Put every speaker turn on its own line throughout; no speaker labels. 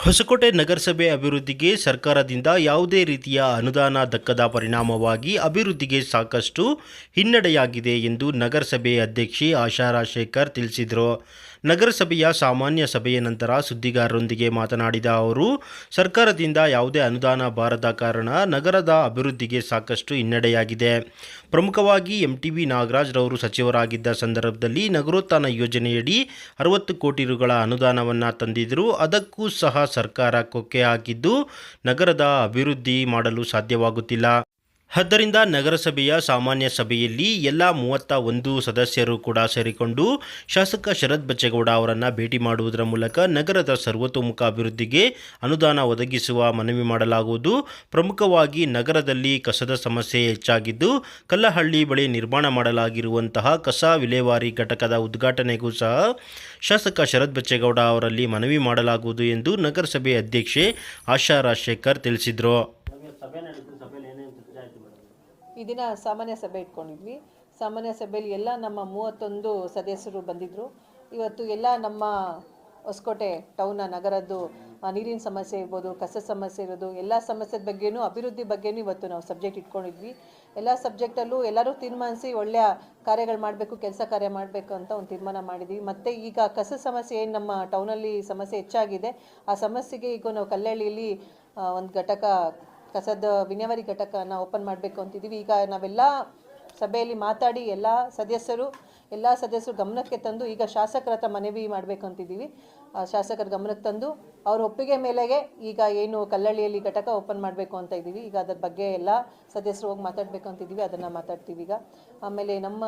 ಹೊಸಕೋಟೆ ನಗರಸಭೆ ಅಭಿವೃದ್ಧಿಗೆ ಸರ್ಕಾರದಿಂದ ಯಾವುದೇ ರೀತಿಯ ಅನುದಾನ ದಕ್ಕದ ಪರಿಣಾಮವಾಗಿ ಅಭಿವೃದ್ಧಿಗೆ ಸಾಕಷ್ಟು ಹಿನ್ನಡೆಯಾಗಿದೆ ಎಂದು ನಗರಸಭೆ ಅಧ್ಯಕ್ಷೆ ಆಶಾ ರಾಜಶೇಖರ್ ತಿಳಿಸಿದರು. ನಗರಸಭೆಯ ಸಾಮಾನ್ಯ ಸಭೆಯ ನಂತರ ಸುದ್ದಿಗಾರರೊಂದಿಗೆ ಮಾತನಾಡಿದ ಅವರು, ಸರ್ಕಾರದಿಂದ ಯಾವುದೇ ಅನುದಾನ ಬಾರದ ಕಾರಣ ನಗರದ ಅಭಿವೃದ್ಧಿಗೆ ಸಾಕಷ್ಟು ಹಿನ್ನಡೆಯಾಗಿದೆ. ಪ್ರಮುಖವಾಗಿ ಎಂಟಿಬಿ ನಾಗರಾಜ್ ರವರು ಸಚಿವರಾಗಿದ್ದ ಸಂದರ್ಭದಲ್ಲಿ ನಗರೋತ್ಥಾನ ಯೋಜನೆಯಡಿ ಅರವತ್ತು ಕೋಟಿ ರುಗಳ ಅನುದಾನವನ್ನು ತಂದಿದ್ದರು. ಅದಕ್ಕೂ ಸಹ ಸರ್ಕಾರ ಕೊಕ್ಕೆ ಹಾಕಿದ್ದು ನಗರದ ಅಭಿವೃದ್ಧಿ ಮಾಡಲು ಸಾಧ್ಯವಾಗುತ್ತಿಲ್ಲ. ಆದ್ದರಿಂದ ನಗರಸಭೆಯ ಸಾಮಾನ್ಯ ಸಭೆಯಲ್ಲಿ ಎಲ್ಲ ಮೂವತ್ತ ಒಂದು ಸದಸ್ಯರು ಕೂಡ ಸೇರಿಕೊಂಡು ಶಾಸಕ ಶರತ್ ಬಚ್ಚೇಗೌಡ ಅವರನ್ನು ಭೇಟಿ ಮಾಡುವುದರ ಮೂಲಕ ನಗರದ ಸರ್ವತೋಮುಖ ಅಭಿವೃದ್ಧಿಗೆ ಅನುದಾನ ಒದಗಿಸುವ ಮನವಿ ಮಾಡಲಾಗುವುದು. ಪ್ರಮುಖವಾಗಿ ನಗರದಲ್ಲಿ ಕಸದ ಸಮಸ್ಯೆ ಹೆಚ್ಚಾಗಿದ್ದು, ಕಲ್ಲಹಳ್ಳಿ ಬಳಿ ನಿರ್ಮಾಣ ಮಾಡಲಾಗಿರುವಂತಹ ಕಸ ವಿಲೇವಾರಿ ಘಟಕದ ಉದ್ಘಾಟನೆಗೂ ಸಹ ಶಾಸಕ ಶರತ್ ಬಚ್ಚೇಗೌಡ ಅವರಲ್ಲಿ ಮನವಿ ಮಾಡಲಾಗುವುದು ಎಂದು ನಗರಸಭೆ ಅಧ್ಯಕ್ಷೆ ಆಶಾ ರಾಜಶೇಖರ್ ತಿಳಿಸಿದರು.
ಈ ದಿನ ಸಾಮಾನ್ಯ ಸಭೆ ಇಟ್ಕೊಂಡಿದ್ವಿ. ಸಾಮಾನ್ಯ ಸಭೆಯಲ್ಲಿ ಎಲ್ಲ ನಮ್ಮ ಮೂವತ್ತೊಂದು ಸದಸ್ಯರು ಬಂದಿದ್ದರು ಇವತ್ತು ಎಲ್ಲ ನಮ್ಮ ಹೊಸಕೋಟೆ ಟೌನ ನಗರದ್ದು ನೀರಿನ ಸಮಸ್ಯೆ ಇರ್ಬೋದು, ಕಸ ಸಮಸ್ಯೆ ಇರೋದು, ಎಲ್ಲ ಸಮಸ್ಯೆ ಬಗ್ಗೆನೂ, ಅಭಿವೃದ್ಧಿ ಬಗ್ಗೆನೂ ಇವತ್ತು ನಾವು ಸಬ್ಜೆಕ್ಟ್ ಇಟ್ಕೊಂಡಿದ್ವಿ. ಎಲ್ಲ ಸಬ್ಜೆಕ್ಟಲ್ಲೂ ಎಲ್ಲರೂ ತೀರ್ಮಾನಿಸಿ ಒಳ್ಳೆಯ ಕಾರ್ಯಗಳು ಮಾಡಬೇಕು, ಕೆಲಸ ಕಾರ್ಯ ಮಾಡಬೇಕು ಅಂತ ಒಂದು ತೀರ್ಮಾನ ಮಾಡಿದ್ವಿ. ಮತ್ತು ಈಗ ಕಸ ಸಮಸ್ಯೆ ಏನು ನಮ್ಮ ಟೌನಲ್ಲಿ ಸಮಸ್ಯೆ ಹೆಚ್ಚಾಗಿದೆ, ಆ ಸಮಸ್ಯೆಗೆ ಈಗ ನಾವು ಕಲ್ಲಳ್ಳಿಯಲ್ಲಿ ಒಂದು ಘಟಕ ಕಸದ ವಿನೇವಾರಿ ಘಟಕನ ಓಪನ್ ಮಾಡಬೇಕು ಅಂತಿದ್ದೀವಿ. ಈಗ ನಾವೆಲ್ಲ ಸಭೆಯಲ್ಲಿ ಮಾತಾಡಿ ಎಲ್ಲ ಸದಸ್ಯರು ಎಲ್ಲ ಸದಸ್ಯರು ಗಮನಕ್ಕೆ ತಂದು ಈಗ ಶಾಸಕರ ಹತ್ರ ಮನವಿ ಮಾಡಬೇಕು ಅಂತಿದ್ದೀವಿ. ಶಾಸಕರ ಗಮನಕ್ಕೆ ತಂದು ಅವ್ರ ಒಪ್ಪಿಗೆ ಮೇಲೆಗೆ ಈಗ ಏನು ಕಲ್ಲಳ್ಳಿಯಲ್ಲಿ ಘಟಕ ಓಪನ್ ಮಾಡಬೇಕು ಅಂತ ಇದ್ದೀವಿ. ಈಗ ಅದರ ಬಗ್ಗೆ ಎಲ್ಲ ಸದಸ್ಯರು ಹೋಗಿ ಮಾತಾಡಬೇಕು ಅಂತಿದ್ದೀವಿ. ಅದನ್ನು ಮಾತಾಡ್ತೀವಿ ಈಗ. ಆಮೇಲೆ ನಮ್ಮ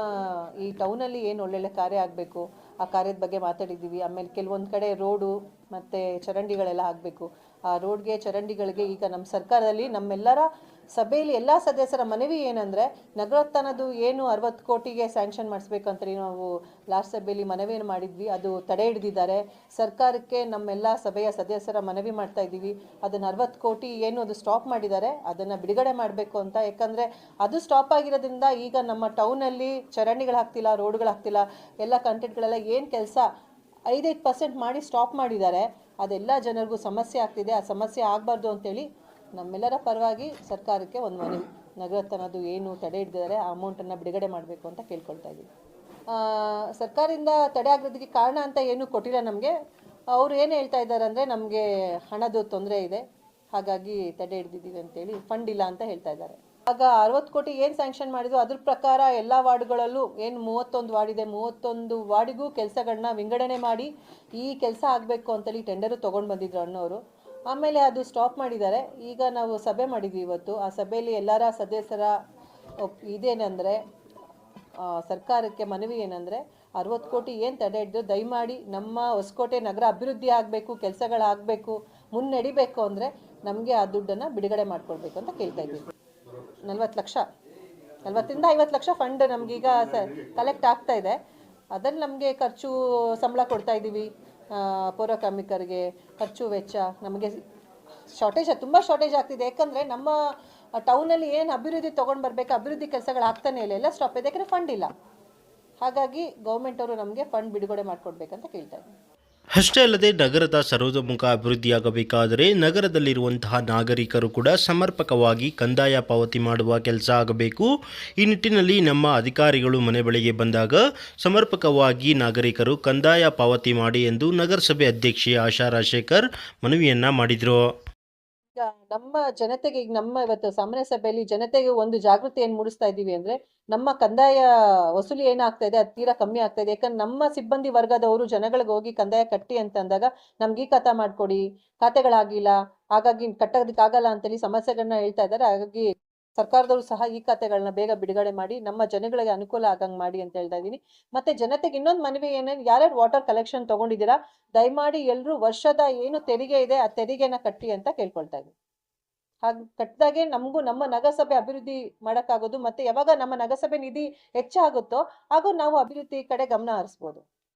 ಈ ಟೌನಲ್ಲಿ ಏನು ಒಳ್ಳೊಳ್ಳೆ ಕಾರ್ಯ ಆಗಬೇಕು, ಆ ಕಾರ್ಯದ ಬಗ್ಗೆ ಮಾತಾಡಿದ್ದೀವಿ. ಆಮೇಲೆ ಕೆಲವೊಂದು ಕಡೆ ರೋಡು ಮತ್ತು ಚರಂಡಿಗಳೆಲ್ಲ ಆಗಬೇಕು ಆ ರೋಡ್ಗೆ, ಚರಂಡಿಗಳಿಗೆ ಈಗ ನಮ್ಮ ಸರ್ಕಾರದಲ್ಲಿ ನಮ್ಮೆಲ್ಲರ ಸಭೆಯಲ್ಲಿ ಎಲ್ಲ ಸದಸ್ಯರ ಮನವಿ ಏನಂದರೆ, ನಗರೋತ್ಥಾನದ್ದು ಏನು ಅರವತ್ತು ಕೋಟಿಗೆ ಸ್ಯಾಂಕ್ಷನ್ ಮಾಡಿಸ್ಬೇಕಂತೇಳಿ ನಾವು ಲಾಸ್ಟ್ ಸಭೆಯಲ್ಲಿ ಮನವಿಯನ್ನು ಮಾಡಿದ್ವಿ. ಅದು ತಡೆ ಹಿಡಿದಿದ್ದಾರೆ. ಸರ್ಕಾರಕ್ಕೆ ನಮ್ಮೆಲ್ಲ ಸಭೆಯ ಸದಸ್ಯರ ಮನವಿ ಮಾಡ್ತಾ ಇದ್ದೀವಿ. ಅದನ್ನು ಅರವತ್ತು ಕೋಟಿ ಏನು ಅದು ಸ್ಟಾಪ್ ಮಾಡಿದ್ದಾರೆ, ಅದನ್ನು ಬಿಡುಗಡೆ ಮಾಡಬೇಕು ಅಂತ. ಯಾಕಂದರೆ ಅದು ಸ್ಟಾಪ್ ಆಗಿರೋದ್ರಿಂದ ಈಗ ನಮ್ಮ ಟೌನಲ್ಲಿ ಚರಂಡಿಗಳು ಹಾಕ್ತಿಲ್ಲ ರೋಡ್ಗಳು ಹಾಕ್ತಿಲ್ಲ, ಎಲ್ಲ ಕಂಟೆಂಟ್ಗಳೆಲ್ಲ ಏನು ಕೆಲಸ ಐದೈದು ಪರ್ಸೆಂಟ್ ಮಾಡಿ ಸ್ಟಾಪ್ ಮಾಡಿದ್ದಾರೆ. ಅದೆಲ್ಲ ಜನರಿಗೂ ಸಮಸ್ಯೆ ಆಗ್ತಿದೆ, ಆ ಸಮಸ್ಯೆ ಆಗಬಾರ್ದು ಅಂತೇಳಿ ನಮ್ಮೆಲ್ಲರ ಪರವಾಗಿ ಸರ್ಕಾರಕ್ಕೆ ಒಂದು ಮನವಿ. ನಗರತನದು ಏನು ತಡೆ ಹಿಡಿದಿದ್ದಾರೆ, ಆ ಅಮೌಂಟನ್ನು ಬಿಡುಗಡೆ ಮಾಡಬೇಕು ಅಂತ ಕೇಳ್ಕೊಳ್ತಾ ಇದ್ದೀವಿ. ಸರ್ಕಾರದಿಂದ ತಡೆ ಆಗೋದಕ್ಕೆ ಕಾರಣ ಅಂತ ಏನೂ ಕೊಟ್ಟಿಲ್ಲ ನಮಗೆ. ಅವರು ಏನು ಹೇಳ್ತಾ ಇದ್ದಾರೆ ಅಂದರೆ ನಮಗೆ ಹಣದ ತೊಂದರೆ ಇದೆ, ಹಾಗಾಗಿ ತಡೆ ಹಿಡಿದಿದ್ದೀವಿ ಅಂತೇಳಿ ಫಂಡ್ ಇಲ್ಲ ಅಂತ ಹೇಳ್ತಾ ಇದ್ದಾರೆ. ಆಗ ಅರವತ್ತು ಕೋಟಿ ಏನು ಸ್ಯಾಂಕ್ಷನ್ ಮಾಡಿದ್ರು, ಅದ್ರ ಪ್ರಕಾರ ಎಲ್ಲ ವಾರ್ಡ್ಗಳಲ್ಲೂ ಏನು ಮೂವತ್ತೊಂದು ವಾರ್ಡ್ ಇದೆ, ಮೂವತ್ತೊಂದು ವಾರ್ಡಿಗೂ ಕೆಲಸಗಳನ್ನ ವಿಂಗಡಣೆ ಮಾಡಿ ಈ ಕೆಲಸ ಆಗಬೇಕು ಅಂತೇಳಿ ಟೆಂಡರು ತೊಗೊಂಡು ಬಂದಿದ್ರು ಅಣ್ಣವರು. ಆಮೇಲೆ ಅದು ಸ್ಟಾಪ್ ಮಾಡಿದ್ದಾರೆ. ಈಗ ನಾವು ಸಭೆ ಮಾಡಿದ್ವಿ ಇವತ್ತು. ಆ ಸಭೆಯಲ್ಲಿ ಎಲ್ಲರ ಸದಸ್ಯರ ಇದೇನೆಂದರೆ ಸರ್ಕಾರಕ್ಕೆ ಮನವಿ ಏನಂದರೆ, ಅರವತ್ತು ಕೋಟಿ ಏನು ತಡೆ ಹಿಡಿದು ದಯಮಾಡಿ ನಮ್ಮ ಹೊಸಕೋಟೆ ನಗರ ಅಭಿವೃದ್ಧಿ ಆಗಬೇಕು ಕೆಲಸಗಳಾಗಬೇಕು ಮುನ್ನಡಿಬೇಕು ಅಂದರೆ ನಮಗೆ ಆ ದುಡ್ಡನ್ನು ಬಿಡುಗಡೆ ಮಾಡಿಕೊಡ್ಬೇಕು ಅಂತ ಕೇಳ್ತಾ ಇದ್ದೀವಿ. ನಲ್ವತ್ತು ಲಕ್ಷ. ನಲ್ವತ್ತರಿಂದ ಐವತ್ತು ಲಕ್ಷ ಫಂಡ್ ನಮಗೀಗ ಸ ಕಲೆಕ್ಟ್ ಆಗ್ತಾ ಇದೆ. ಅದನ್ನು ನಮಗೆ ಖರ್ಚು ಸಂಬಳ ಕೊಡ್ತಾ ಇದ್ದೀವಿ ಪೌರ ಕಾರ್ಮಿಕರಿಗೆ ಖರ್ಚು ವೆಚ್ಚ ನಮಗೆ ಶಾರ್ಟೇಜ್ ತುಂಬ ಶಾರ್ಟೇಜ್ ಆಗ್ತಿದೆ. ಯಾಕಂದರೆ ನಮ್ಮ ಟೌನಲ್ಲಿ ಏನು ಅಭಿವೃದ್ಧಿ ತೊಗೊಂಡು ಬರಬೇಕು, ಅಭಿವೃದ್ಧಿ ಕೆಲಸಗಳು ಆಗ್ತಾನೆ ಇಲ್ಲ, ಎಲ್ಲ ಸ್ಟಾಪ್ ಇದೆ. ಯಾಕಂದರೆ ಫಂಡ್ ಇಲ್ಲ. ಹಾಗಾಗಿ ಗೌರ್ಮೆಂಟ್ ಅವರು ನಮಗೆ ಫಂಡ್ ಬಿಡುಗಡೆ ಮಾಡಿಕೊಡ್ಬೇಕಂತ ಕೇಳ್ತಾ ಇದ್ದೀನಿ.
ಅಷ್ಟೇ ಅಲ್ಲದೆ ನಗರದ ಸರ್ವತೋಮುಖ ಅಭಿವೃದ್ಧಿಯಾಗಬೇಕಾದರೆ ನಗರದಲ್ಲಿರುವಂತಹ ನಾಗರಿಕರು ಕೂಡ ಸಮರ್ಪಕವಾಗಿ ಕಂದಾಯ ಪಾವತಿ ಮಾಡುವ ಕೆಲಸ ಆಗಬೇಕು. ಈ ನಿಟ್ಟಿನಲ್ಲಿ ನಮ್ಮ ಅಧಿಕಾರಿಗಳು ಮನೆ ಬಳಿಗೆ ಬಂದಾಗ ಸಮರ್ಪಕವಾಗಿ ನಾಗರಿಕರು ಕಂದಾಯ ಪಾವತಿ ಮಾಡಿ ಎಂದು ನಗರಸಭೆ ಅಧ್ಯಕ್ಷೆ ಆಶಾ ರಾಜಶೇಖರ್ ಮನವಿಯನ್ನ ಮಾಡಿದರು.
ಈಗ ನಮ್ಮ ಜನತೆಗೆ, ಈಗ ನಮ್ಮ ಇವತ್ತು ಸಾಮಾನ್ಯ ಸಭೆಯಲ್ಲಿ ಜನತೆಗೆ ಒಂದು ಜಾಗೃತಿ ಏನು ಮೂಡಿಸ್ತಾ ಇದ್ದೀವಿ ಅಂದ್ರೆ, ನಮ್ಮ ಕಂದಾಯ ವಸೂಲಿ ಏನಾಗ್ತಾ ಇದೆ, ಅದು ತೀರಾ ಕಮ್ಮಿ ಆಗ್ತಾ ಇದೆ. ಯಾಕಂದ್ರೆ ನಮ್ಮ ಸಿಬ್ಬಂದಿ ವರ್ಗದವರು ಜನಗಳಿಗೆ ಹೋಗಿ ಕಂದಾಯ ಕಟ್ಟಿ ಅಂತ ಅಂದಾಗ, ನಮ್ಗೆ ಈ ಖಾತಾ ಮಾಡ್ಕೊಡಿ, ಖಾತೆಗಳಾಗಿಲ್ಲ, ಹಾಗಾಗಿ ಕಟ್ಟೋದಕ್ಕಾಗಲ್ಲ ಅಂತೇಳಿ ಸಮಸ್ಯೆಗಳನ್ನ ಹೇಳ್ತಾ ಇದ್ದಾರೆ. ಹಾಗಾಗಿ ಸರ್ಕಾರದವರು ಸಹ ಈ ಖಾತೆಗಳನ್ನ ಬೇಗ ಬಿಡುಗಡೆ ಮಾಡಿ, ನಮ್ಮ ಜನಗಳಿಗೆ ಅನುಕೂಲ ಆಗಂಗೆ ಮಾಡಿ ಅಂತ ಹೇಳ್ತಾ ಇದ್ದೀನಿ. ಮತ್ತೆ ಜನತೆಗೆ ಇನ್ನೊಂದು ಮನವಿ ಏನೇನು ಯಾರ್ಯಾರು ವಾಟರ್ ಕಲೆಕ್ಷನ್ ತಗೊಂಡಿದ್ದೀರಾ, ದಯಮಾಡಿ ಎಲ್ಲರೂ ವರ್ಷದ ಏನು ತೆರಿಗೆ ಇದೆ, ಆ ತೆರಿಗೆನ ಕಟ್ಟಿ ಅಂತ ಕೇಳ್ಕೊಳ್ತಾ ಇದ್ದೀನಿ. ಹಾಗೆ ಕಟ್ಟಿದಾಗೆ ನಮಗೂ ನಮ್ಮ ನಗರಸಭೆ ಅಭಿವೃದ್ಧಿ ಮಾಡೋಕ್ಕಾಗೋದು, ಮತ್ತೆ ಯಾವಾಗ ನಮ್ಮ ನಗರಸಭೆ ನಿಧಿ ಹೆಚ್ಚಾಗುತ್ತೋ ಹಾಗೂ ನಾವು ಅಭಿವೃದ್ಧಿ ಕಡೆ ಗಮನ ಹರಿಸ್ಬೋದು.